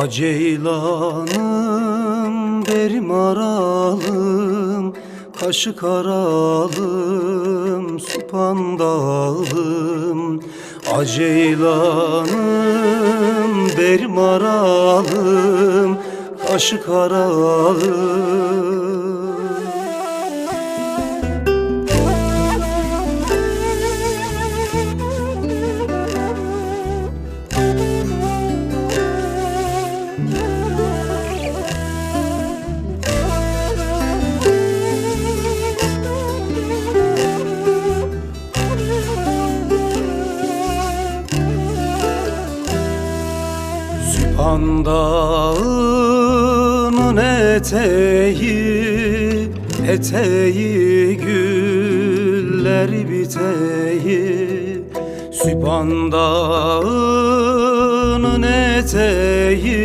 Aceylanım berim aralım Kaşı karalım supandalım Aceylanım berim aralım Kaşı karalım Süphandağının eteği Eteği güller biteği. Süphandağının eteği